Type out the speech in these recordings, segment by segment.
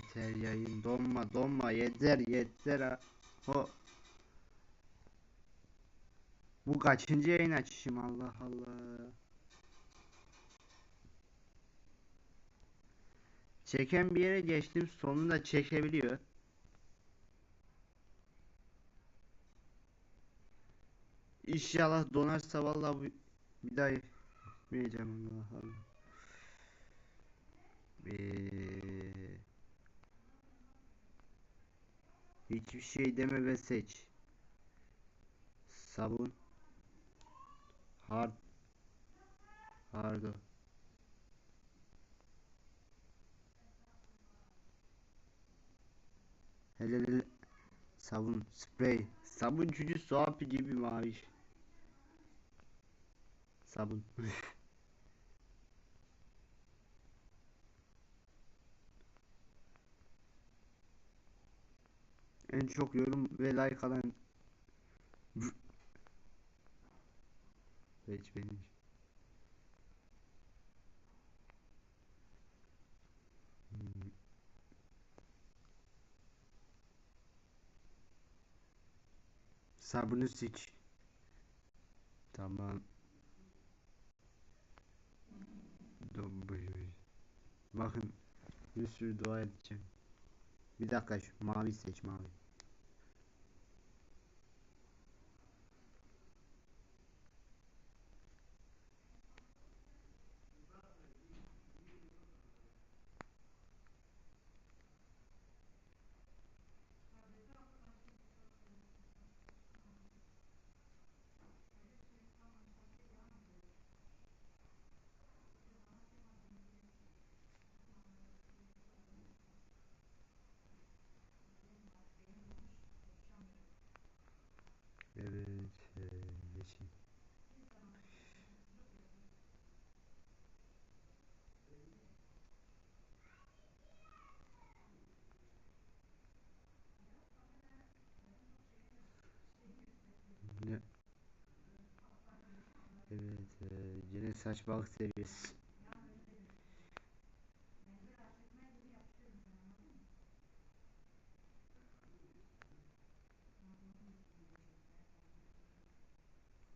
Yeter yayın donma donma yeter yeter ha. Ho. Bu kaçıncı yayın açışım Allah Allah. Çeken bir yere geçtim sonunda çekebiliyor. İnşallah donarsa vallahi bu- bir daha yapmayacağım Allah Allah. Ee, hiçbir şey deme ve seç. Sabun. Hard. Hardo. Hele hele. Sabun. Sprey. Sabun su hapı gibi mavi. Sabun. En çok yorum ve like alan Hiç benim. Sabunu sik. Tamam. Bakın bir sürü dua edeceğim. Bir dakika şu mavi seç mavi. Evet, e, yeşil. Ne? Evet, e, yine saç balık seviyesi.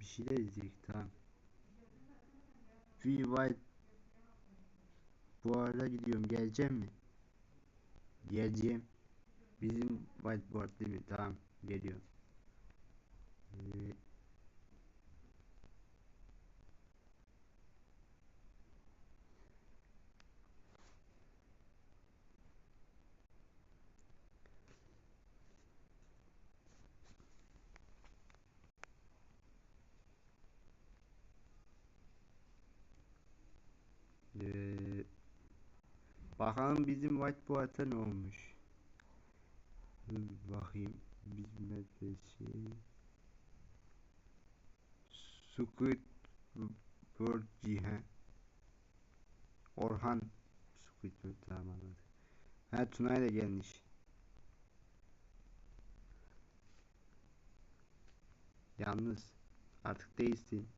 Bir şeyler izleyecek tamam. Free White bu arada gidiyorum geleceğim mi? Geleceğim. Bizim whiteboard değil mi? Tamam geliyorum. Ee, bakalım bizim whiteboard'a ne olmuş. Bakayım. Bizim adresi. Squid Bird Cihan. Orhan Squidward tamam anladım. Ha Tunay da gelmiş. Yalnız artık değilsin.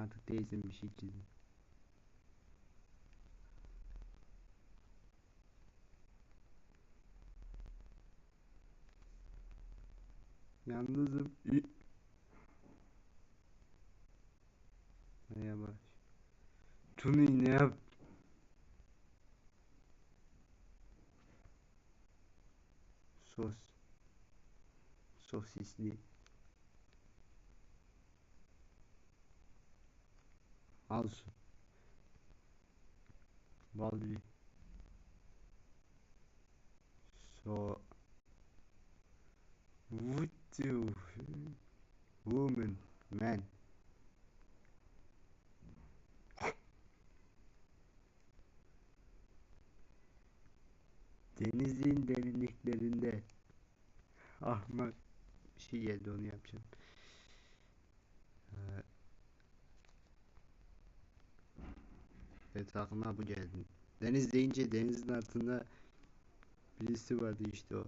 Artık değilsin bir şey çizdim. Yalnızım. Ü- Ne yavaş. Tuni ne yap? Sos. Sosisli. Su. Baldi. So. What do woman man Denizin derinliklerinde ahmak bir şey geldi onu yapacağım. Evet aklıma bu geldi. Deniz deyince denizin altında birisi vardı işte o.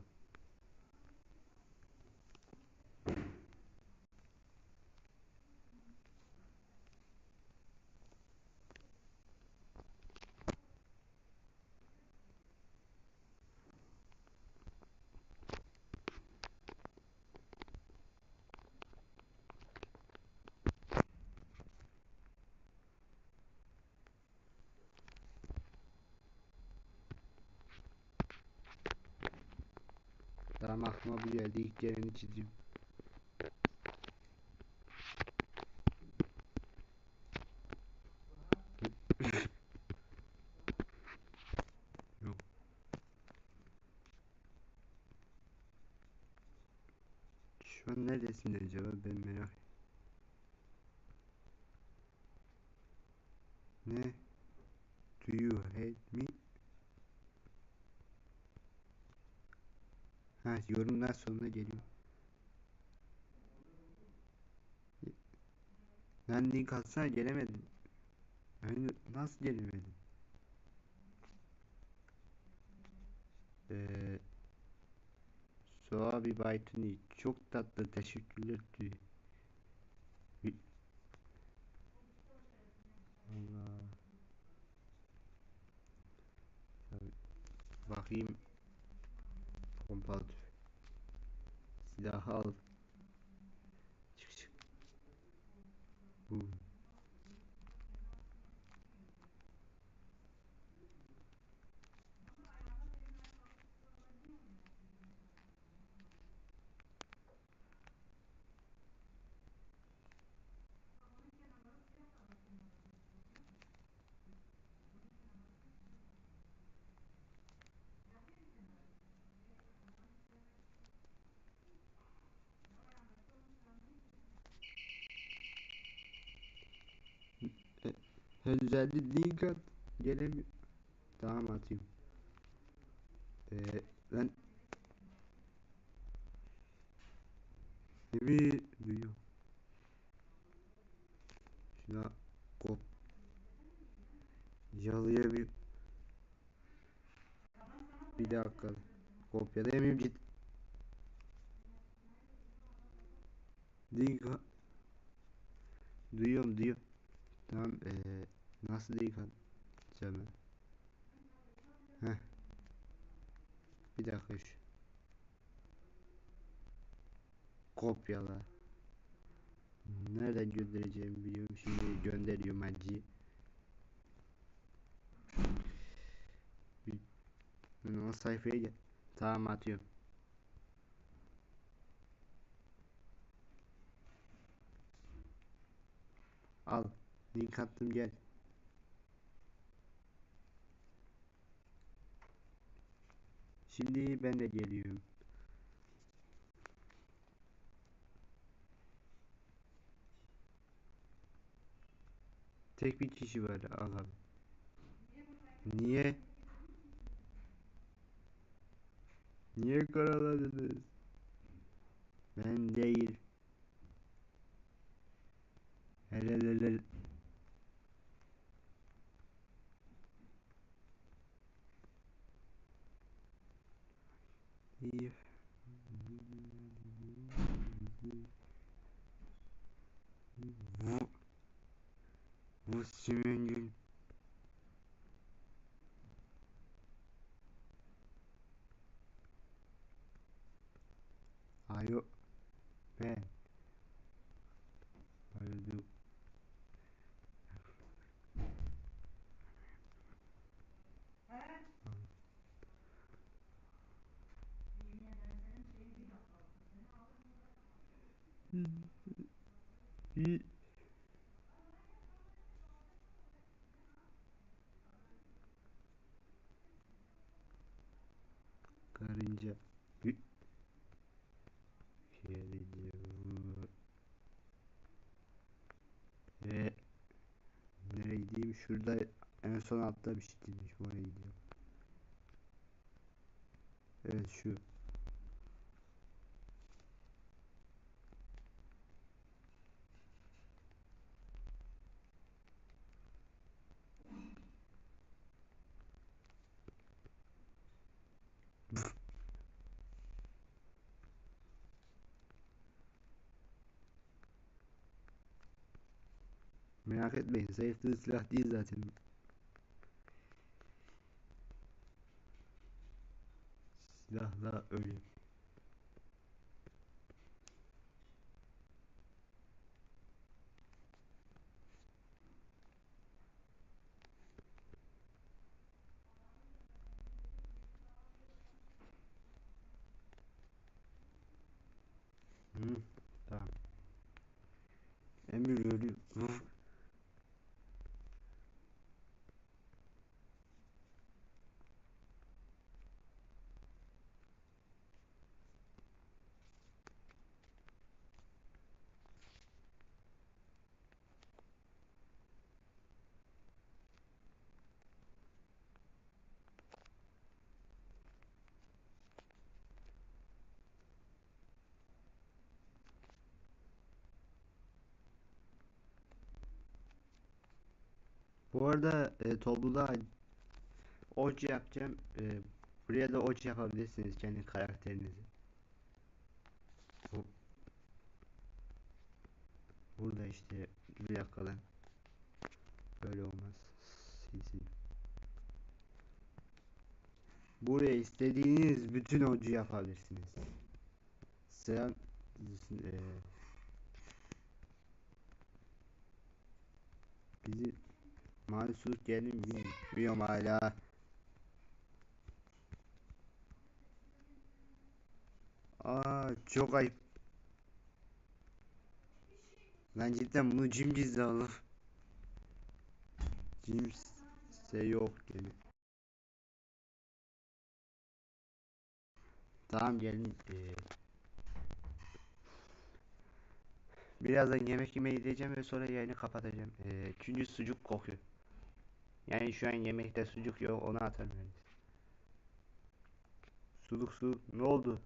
Tamam aklıma bu geldi. İlk geleni an neredesin acaba ben merak Ne? Do you hate me? Ha yorumlar sonuna geliyor. Lan link atsana gelemedim. Yani nasıl gelemedim? Ee, Soğabi Baytuni çok tatlı teşekkürler diyor. Allah. Tabii. Bakayım. Pompalı the half Link at. Gelemiyor. Tamam atayım. Ee, ben Evi duyuyor. Şuna kop. Yalıya bir bir dakika. Kopyalayamıyorum at. Duyuyorum duyuyorum. Tamam ee, nasıl link atacağım ben? Heh. Bir dakika şu. Kopyala. Nereden göndereceğimi biliyorum. Şimdi gönderiyorum. Ben o sayfaya gel. Tamam atıyorum. Al. Link attım gel. Şimdi ben de geliyorum. Tek bir kişi var ağam. Niye? Niye karaladınız? Ben değil. Hele hele. 新兵军 are you banned are you doing 哎嗯一 gideyim? Şurada en son demiş. Oraya gidiyorum. Evet şu. Merak etmeyin. Zayıflığı silah değil zaten. Silahla ölüm. Hı, tamam. Emir ölü. Vur. Bu arada e, topluluğa oç yapacağım. E, buraya da oç yapabilirsiniz kendi karakterinizi. Bu, burada işte bir dakika. Böyle olmaz. CC. Buraya istediğiniz bütün ocu yapabilirsiniz. Sıra e, bizi mahsus gelin bilmiyorum hala. Aa çok ayıp. Lan cidden bunu cim gizli oğlum. Cimse yok gibi. Tamam gelin. Ee, birazdan yemek yemeye gideceğim ve sonra yayını kapatacağım. Ee, çünkü sucuk kokuyor. Yani şu an yemekte sucuk yok onu yani. Suluk su ne oldu?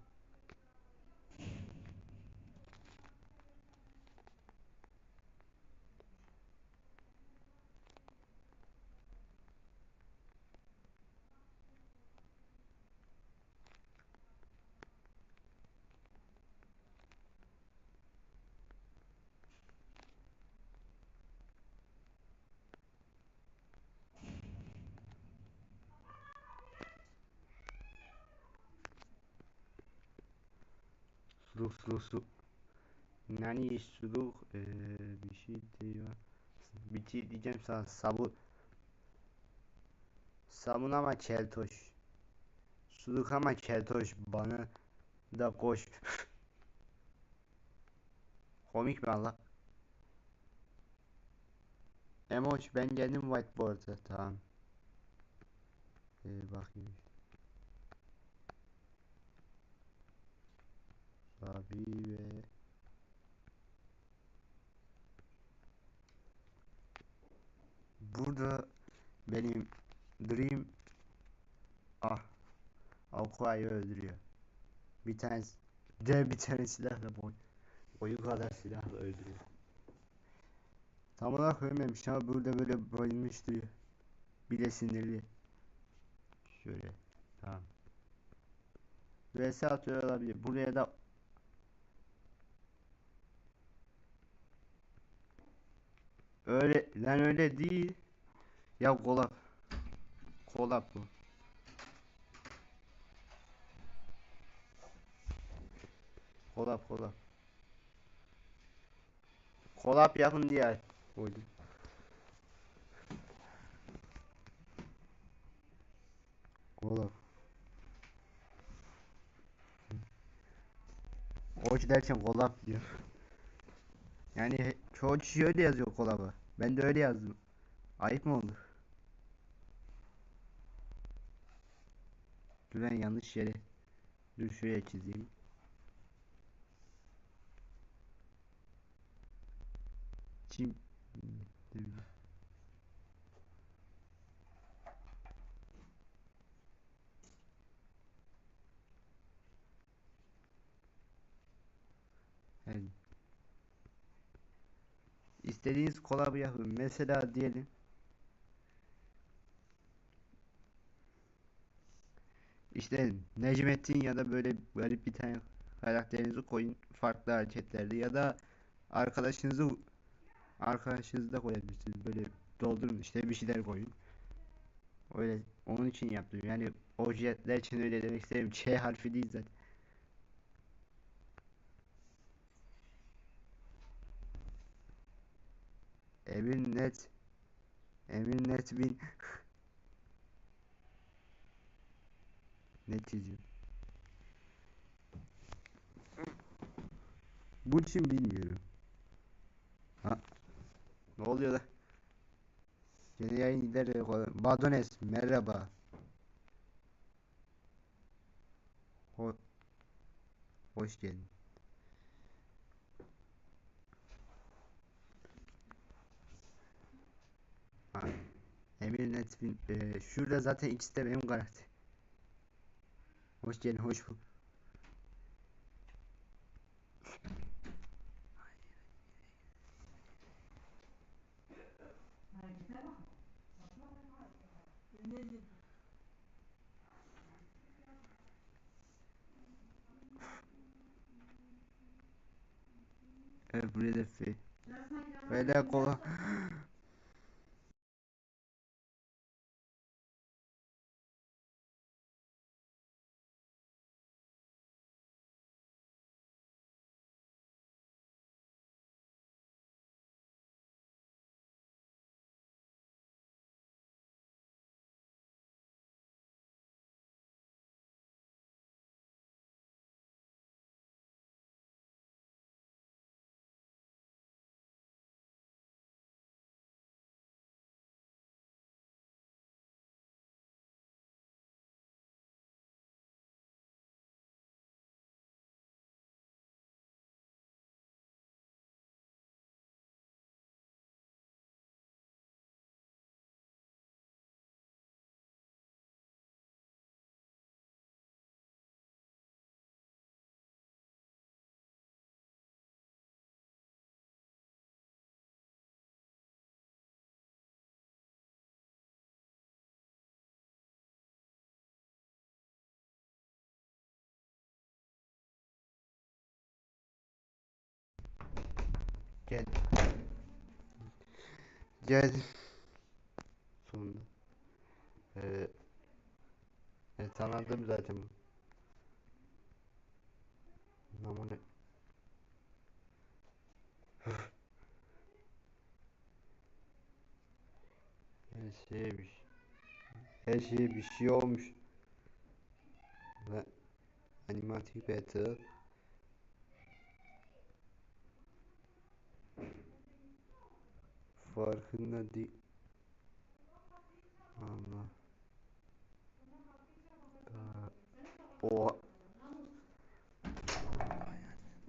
Suluk suluk su. Nani suluk ee, bir şey diyor. Bir şey diyeceğim sana sabun. Sabun ama keltoş. Suluk ama keltoş bana da koş. Komik mi Allah? Emoç ben geldim whiteboard'a tamam. Ee, bakayım. Abi ve burada benim Dream ah Aqua'yı öldürüyor. Bir tane dev bir tane silahla boy boyu kadar silahla öldürüyor. Tam olarak ölmemiş ama burada böyle bayılmış duruyor. Bir de sinirli. Şöyle. Tamam. VS atıyor olabilir. Buraya da öyle lan öyle değil. Ya kolap. Kolap bu. Kolap kolap. Kolap yapın diye koydum. Kolap. Koç derken kolap diyor. Yani çoğu kişi öyle yazıyor kolaba. Ben de öyle yazdım. Ayıp mı oldu? Dur ben yanlış yere. Dur şuraya çizeyim. Çim. Yani. İstediğiniz kolabı yapın. Mesela diyelim. İşte Necmettin ya da böyle garip bir tane karakterinizi koyun farklı hareketlerde ya da arkadaşınızı arkadaşınızı da koyabilirsiniz. Böyle doldurun işte bir şeyler koyun. Öyle onun için yaptım. Yani objeler için öyle demek istedim. Ç harfi değil zaten. Emin net Emin net bin ne çiziyor? Bu kim bilmiyorum. Ha. Ne oluyor da? Yeni yayın gider. Badones merhaba. Ho Hoş geldin. Emir Netfin e, şurada zaten ikisi de benim karakter. Hoş geldin, hoş bulduk. Evet buraya da fe. Böyle kola. Gel. Gel. Sonunda. Ee, evet, tanıdım zaten. Ama ne? Her şeye bir şey. Her şeye bir şey olmuş. Ve animatik battle. Farkında değil. Allah. Daha- Oha.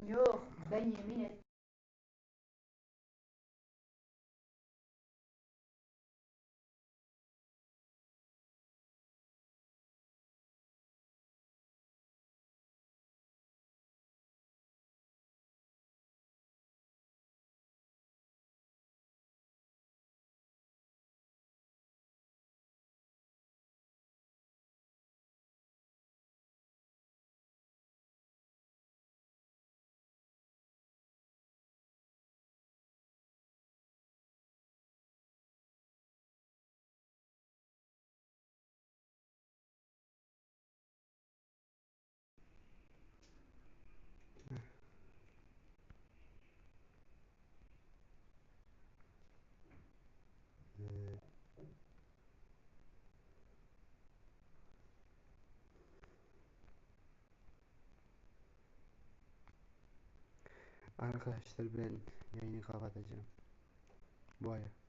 Yok ben yemin et. arkadaşlar ben yayını kapatacağım. хавать зачем